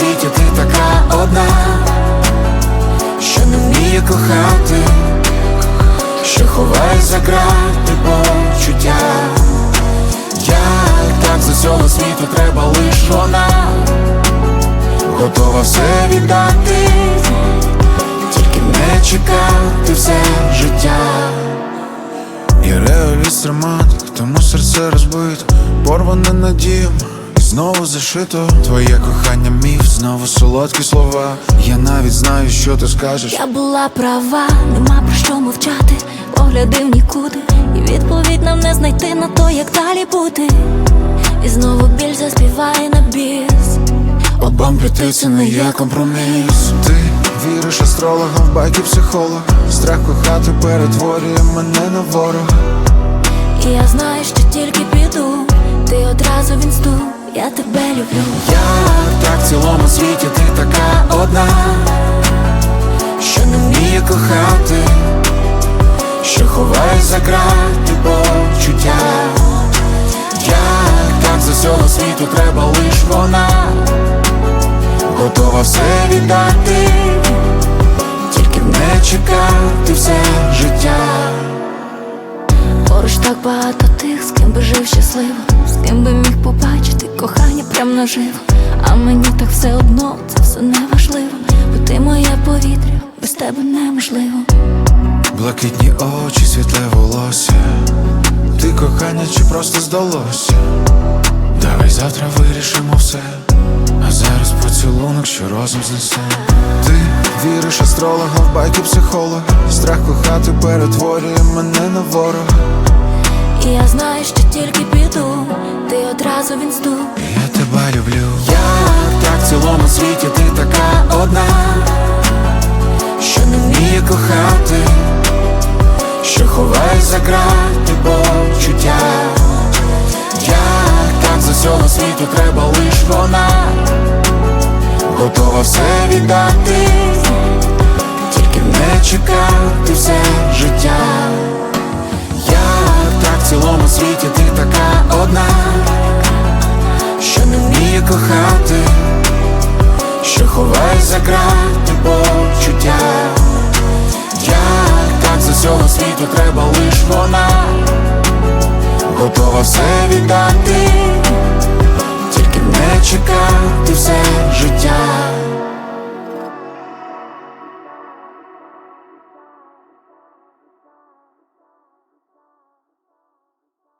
світі ти така одна, що не вміє кохати, що ховає за грати почуття. Як так з усього світу треба лиш вона, готова все віддати, тільки не чекати все життя. Я реаліст романтик, тому серце розбито, порване надіям, і знову зашито. Твоє кохання міф, знову солодкі слова. Я навіть знаю, що ти скажеш. Я була права, нема про що мовчати, погляди в нікуди, і відповідь нам не знайти на то, як далі бути. І знову біль заспіває на біс. Обом піти це не є компроміс. Ти віриш астрологам в байки психолог. Страх кохати перетворює мене на ворога. І я знаю, що тільки піду, ти одразу в інсту, я тебе люблю. Як так в цілому світі ти така одна, що не вміє кохати, що ховає за грати почуття. Як так з усього світу треба лиш вона, готова все віддати, тільки не чекати все життя. Поруч так багато тих, з ким би жив щасливо, з ким би міг побачити кохання прям. А мені так все одно, це все не важливо, бо ти моє повітря, без тебе неможливо. Блакитні очі, світле волосся. Ти кохання чи просто здалося? Давай завтра вирішимо все. А зараз поцілунок, що розум знесе. Ти віриш астрологам в байки психолога. Страх кохати перетворює мене на ворога. І я знаю, що тільки піду, ти одразу в інсту. Я тебе люблю. Як так в цілому світі ти така одна, що не вміє кохати, що ховає за грати почуття. Як так з усього світу треба лиш вона, готова все віддати, тільки не чекати все життя. Як так в цілому світі грати почуття. Як так з усього світу треба лиш вона, готова все віддати, тільки не чекати все життя.